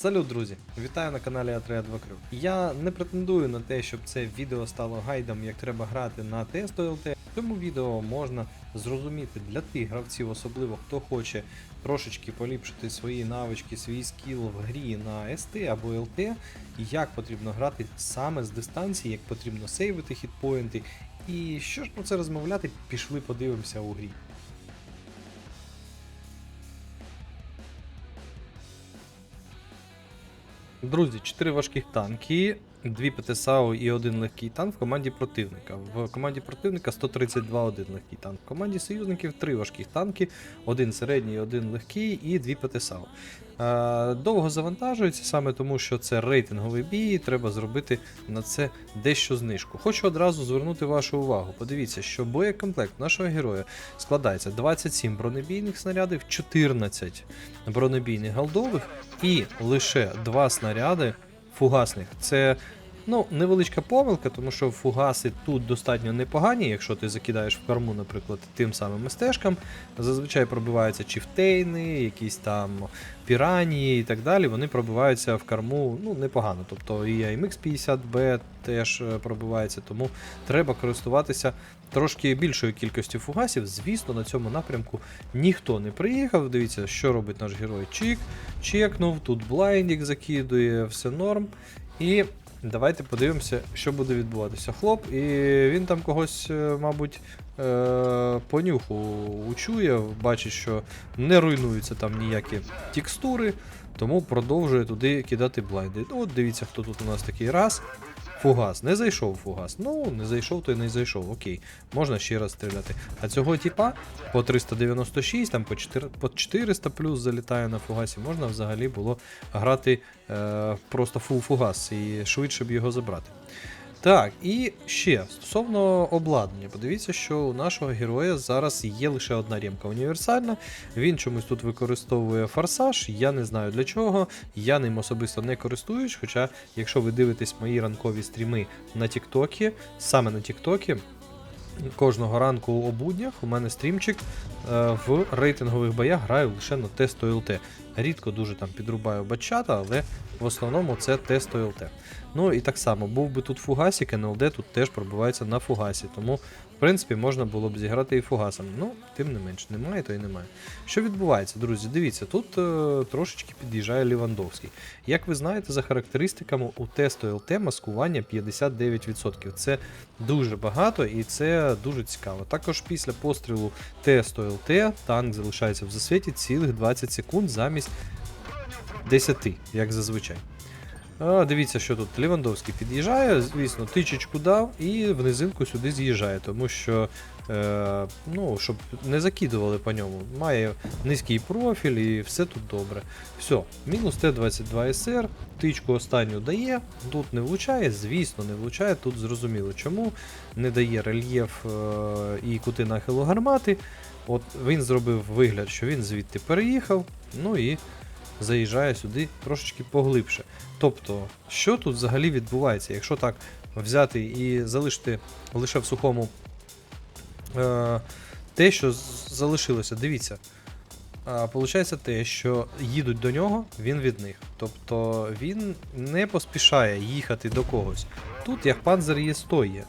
Салют, друзі! Вітаю на каналі Атрея 2 Крю. Я не претендую на те, щоб це відео стало гайдом, як треба грати на тесту ЛТ. Цьому відео можна зрозуміти для тих гравців, особливо хто хоче трошечки поліпшити свої навички, свій скіл в грі на СТ або ЛТ, як потрібно грати саме з дистанції, як потрібно сейвити хітпоінти. І що ж про це розмовляти, пішли подивимося у грі. Друзі, 4 важких танки, 2 ПТСАУ і один легкий танк в команді противника. В команді противника 132 один легкий танк. В команді союзників 3 важких танки, один середній, один легкий і 2 ПТСАУ. Е, Довго завантажується саме тому, що це рейтинговий бій, і треба зробити на це дещо знижку. Хочу одразу звернути вашу увагу. Подивіться, що боєкомплект нашого героя складається 27 бронебійних снарядів, 14 бронебійних голдових і лише 2 снаряди фугасних. Це ну, невеличка помилка, тому що фугаси тут достатньо непогані, якщо ти закидаєш в корму, наприклад, тим самим стежкам. Зазвичай пробиваються чіфтейни, якісь там піранії і так далі. Вони пробиваються в корму ну, непогано. Тобто і AMX 50B теж е, пробивається, тому треба користуватися трошки більшою кількістю фугасів. Звісно, на цьому напрямку ніхто не приїхав. Дивіться, що робить наш герой. Чік, чекнув, тут блайндік закидує, все норм. І давайте подивимося, що буде відбуватися. Хлоп, і він там когось, е, мабуть, понюху по нюху учує, бачить, що не руйнуються там ніякі текстури, тому продовжує туди кидати блайди. Ну, От дивіться, хто тут у нас такий раз. Фугас, не зайшов фугас. Ну, не зайшов, то й не зайшов. Окей, можна ще раз стріляти. А цього типа по 396, там по 4, по 400 плюс залітає на фугасі. Можна взагалі було грати е, просто фул фугас і швидше б його забрати. Так, і ще стосовно обладнання, подивіться, що у нашого героя зараз є лише одна ремка універсальна. Він чомусь тут використовує форсаж. Я не знаю для чого. Я ним особисто не користуюсь. Хоча, якщо ви дивитесь мої ранкові стріми на Тіктокі, саме на Тіктокі, кожного ранку у буднях у мене стрімчик е, в рейтингових боях граю лише на тесту ЛТ. Рідко дуже там підрубаю бачата, але в основному це тесту ЛТ. Ну і так само, був би тут фугасик, НЛД тут теж пробивається на фугасі. Тому, в принципі, можна було б зіграти і фугасом. Ну, тим не менш, немає, то і немає. Що відбувається, друзі? Дивіться, тут е, трошечки під'їжджає Лівандовський. Як ви знаєте, за характеристиками у тесту ЛТ маскування 59%. Це дуже багато і це дуже цікаво. Також після пострілу тесту ЛТ танк залишається в засвіті цілих 20 секунд замість 10, як зазвичай. А, дивіться, що тут Лівандовський під'їжджає, звісно, тичечку дав і в низинку сюди з'їжджає, тому що, е, ну, щоб не закидували по ньому. Має низький профіль і все тут добре. Все, мінус Т-22СР, тичку останню дає, тут не влучає, звісно, не влучає, тут зрозуміло чому. Не дає рельєф е, і кути нахилу гармати. От він зробив вигляд, що він звідти переїхав, ну і заїжджає сюди трошечки поглибше. Тобто, що тут взагалі відбувається? Якщо так взяти і залишити лише в сухому е, те, що залишилося, дивіться. А, Получається те, що їдуть до нього, він від них. Тобто він не поспішає їхати до когось. Тут як панзер є стоє.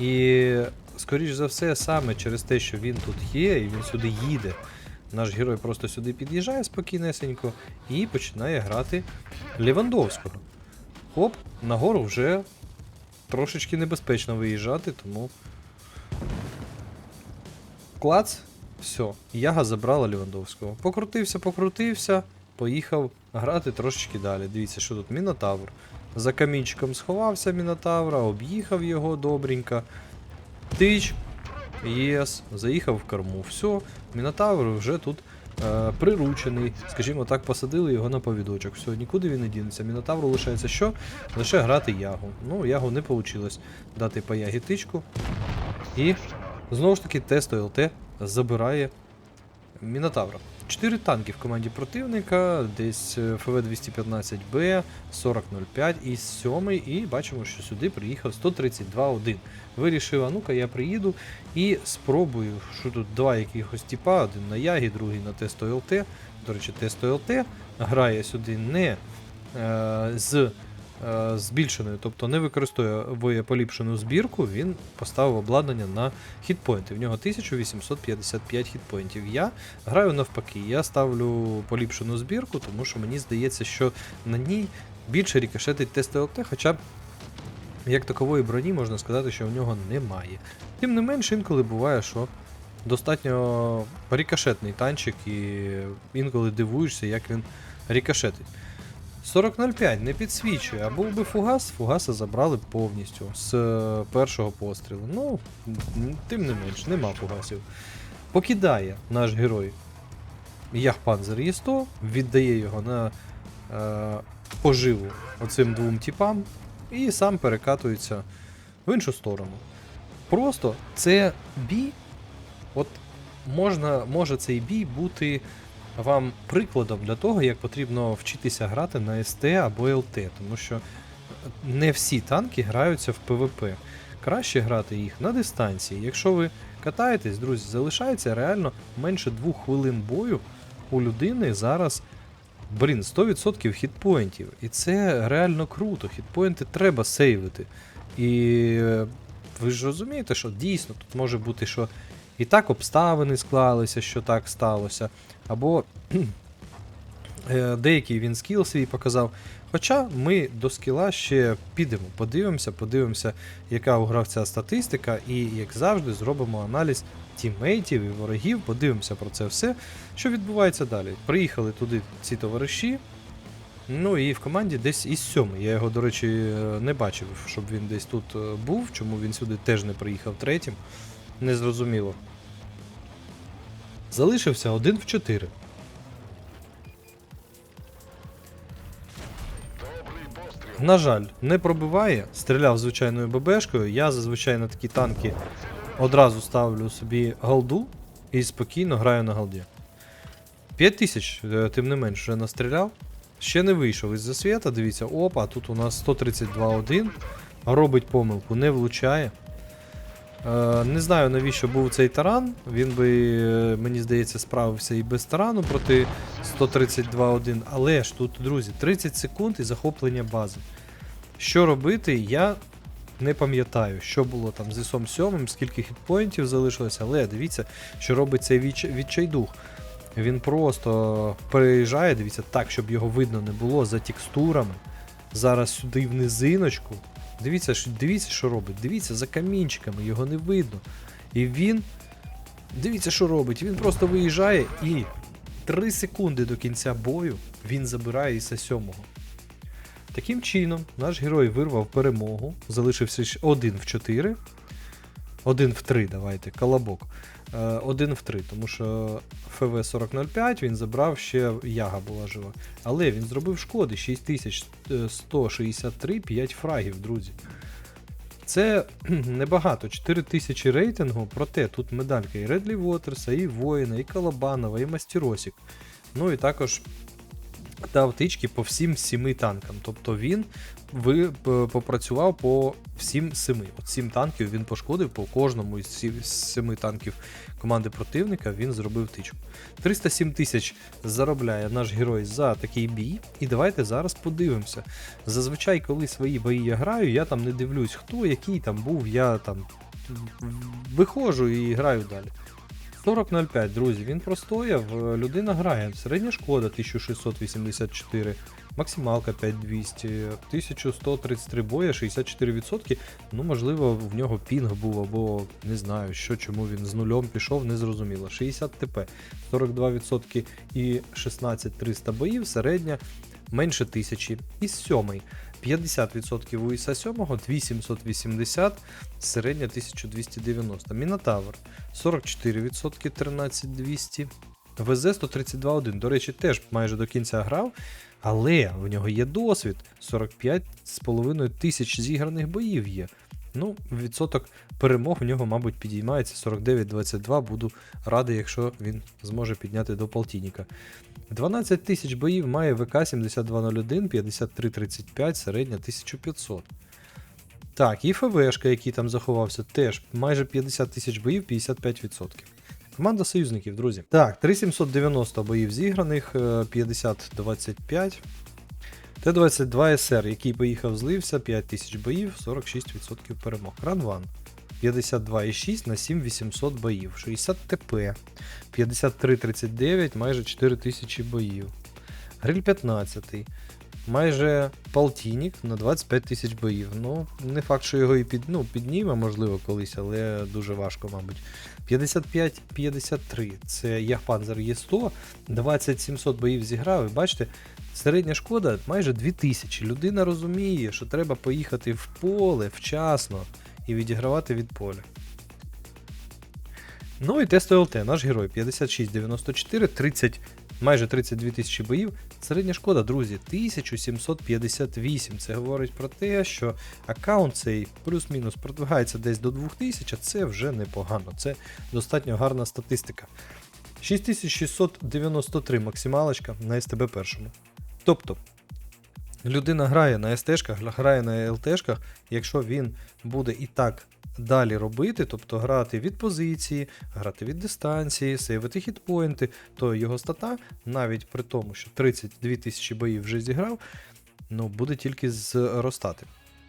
І, скоріш за все, саме через те, що він тут є, і він сюди їде. Наш герой просто сюди під'їжджає спокійнесенько і починає грати Лівандовського. Хоп, нагору вже трошечки небезпечно виїжджати, тому. Клац, все, яга забрала Лівандовського. Покрутився, покрутився, поїхав грати трошечки далі. Дивіться, що тут Мінотавр. За камінчиком сховався Мінотавра, об'їхав його добренько. Тич, єс, заїхав в корму. Все, Мінотавр вже тут е, приручений. Скажімо так, посадили його на повідочок. Все, нікуди він не дінеться. Мінотавру лишається що? Лише грати ягу. Ну, ягу не вийшло дати по ягі тичку. І знову ж таки тесто ЛТ забирає Мінотавра. Чотири танки в команді противника, десь е, ФВ-215Б, 4005 і 7 і бачимо, що сюди приїхав 132-1. Вирішив, а ну-ка я приїду і спробую, що тут два якихось типа, один на Ягі, другий на тесто ЛТ. До речі, тесто ЛТ грає сюди не е, з збільшеною, тобто не використовує поліпшену збірку, він поставив обладнання на хітпойнти. В нього 1855 хітпойнтів. Я граю навпаки, я ставлю поліпшену збірку, тому що мені здається, що на ній більше рікошетить тест ЛТ, хоча як такової броні можна сказати, що в нього немає. Тим не менш, інколи буває, що достатньо рікошетний танчик, і інколи дивуєшся, як він рікошетить. 40.05 не підсвічує, а був би фугас, фугаса забрали повністю з е, першого пострілу. Ну, тим не менш, нема фугасів. Покидає наш герой Яхпанзер Є100, віддає його на е, поживу оцим двом типам і сам перекатується в іншу сторону. Просто це бій. От можна, може цей бій бути вам прикладом для того, як потрібно вчитися грати на СТ або ЛТ, тому що не всі танки граються в ПВП. Краще грати їх на дистанції. Якщо ви катаєтесь, друзі, залишається реально менше двох хвилин бою у людини зараз. Блін, 100% хітпоінтів. І це реально круто. Хітпоінти треба сейвити. І е, ви ж розумієте, що дійсно тут може бути, що і так обставини склалися, що так сталося. Або е, деякий він скіл свій показав. Хоча ми до скіла ще підемо, подивимося, подивимося, яка у гравця статистика, і, як завжди, зробимо аналіз тіммейтів і ворогів, подивимося про це все, що відбувається далі. Приїхали туди ці товариші. Ну і в команді десь із сьомий. Я його, до речі, е, не бачив, щоб він десь тут е, був, чому він сюди теж не приїхав третім. Незрозуміло. Залишився один в 4. На жаль, не пробиває, стріляв звичайною ББшкою. Я зазвичай на такі танки одразу ставлю собі голду і спокійно граю на голді. 5 тисяч, е, тим не менш, вже настріляв. Ще не вийшов із засвіта, дивіться, опа, тут у нас 132-1. Робить помилку, не влучає. Е, не знаю навіщо був цей таран. Він би, е, мені здається, справився і без тарану проти 132-1. Але ж тут, друзі, 30 секунд і захоплення бази. Що робити, я не пам'ятаю, що було там з ісом 7, скільки хітпоінтів залишилося, але дивіться, що робить цей відч... відчайдух. Він просто переїжджає, дивіться, так, щоб його видно не було за текстурами. Зараз сюди в низиночку. Дивіться, що, дивіться, що робить. Дивіться за камінчиками, його не видно. І він. Дивіться, що робить. Він просто виїжджає і 3 секунди до кінця бою він забирає Іса 7. Таким чином, наш герой вирвав перемогу, залишився ще 1 в 4. 1 в 3, давайте, колобок. Е, 1 в 3, тому що ФВ 4005 він забрав ще Яга була жива. Але він зробив шкоди 6163, 5 фрагів, друзі. Це небагато, 4000 рейтингу, проте тут медалька і Редлі Вотерса, і Воїна, і Калабанова, і Мастеросік. Ну і також дав тички по всім сіми танкам. Тобто він ви, попрацював по всім семи. От сім танків він пошкодив по кожному із семи танків команди противника. Він зробив тичку. 307 тисяч заробляє наш герой за такий бій. І давайте зараз подивимося. Зазвичай, коли свої бої я граю, я там не дивлюсь, хто який там був, я там виходжу і граю далі. 40.05, друзі, він простояв, людина грає. Середня шкода 1684, максималка 5200, 1133 боя, 64%. Ну, можливо, в нього пінг був, або не знаю, що чому він з нульом пішов, не зрозуміло. 60 ТП, 42% і 16300 боїв, середня менше 1000. І сьомий. 50% у Іса 7, 2780, середня 1290. Мінотавр 44%, 13200. ВЗ 132.1. До речі, теж майже до кінця грав, але в нього є досвід. 45,5 тисяч зіграних боїв є. Ну, відсоток перемог в нього, мабуть, підіймається 49-22. Буду радий, якщо він зможе підняти до полтинника. 12 тисяч боїв має ВК 7201, 5335, середня 1500. Так, і ФВшка, який там заховався, теж майже 50 тисяч боїв, 55%. Команда союзників, друзі. Так, 3790 боїв зіграних, е, 50-25. Т-22СР, який поїхав, злився, 5000 боїв, 46% перемог. Ранван 52,6 на 7800 боїв. 60 ТП, 53,39, майже 4000 боїв. Гриль 15, майже полтинник на 25 тисяч боїв. Ну, не факт, що його і під, ну, підніме, можливо, колись, але дуже важко, мабуть. 55-53 це Яхпанзер Є100, 2700 боїв зіграв. І бачите, середня шкода майже 2000. Людина розуміє, що треба поїхати в поле вчасно і відігравати від поля. Ну і тест ОЛТ, наш герой 56-94, 30, майже 32 тисячі боїв. Середня шкода, друзі, 1758. Це говорить про те, що аккаунт цей плюс-мінус продвигається десь до 2000, а це вже непогано. Це достатньо гарна статистика. 6693 максималочка на СТБ першому. Тобто, людина грає на СТ-шках, грає на ЛТ-шках, якщо він буде і так далі робити, тобто грати від позиції, грати від дистанції, сейвити хітпоінти, то його стата, навіть при тому, що 32 тисячі боїв вже зіграв, ну, буде тільки зростати.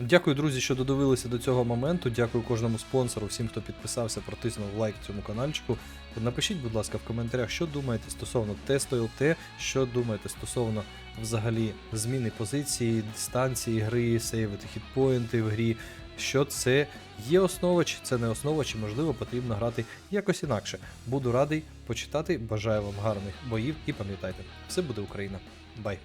Дякую, друзі, що додивилися до цього моменту. Дякую кожному спонсору, всім, хто підписався, протиснув лайк цьому каналчику. Напишіть, будь ласка, в коментарях, що думаєте стосовно тесту ЛТ, що думаєте стосовно взагалі зміни позиції, дистанції гри, сейвити хітпоінти в грі. Що це є основа, чи це не основа, чи можливо потрібно грати якось інакше. Буду радий почитати. Бажаю вам гарних боїв і пам'ятайте, все буде Україна. Бай!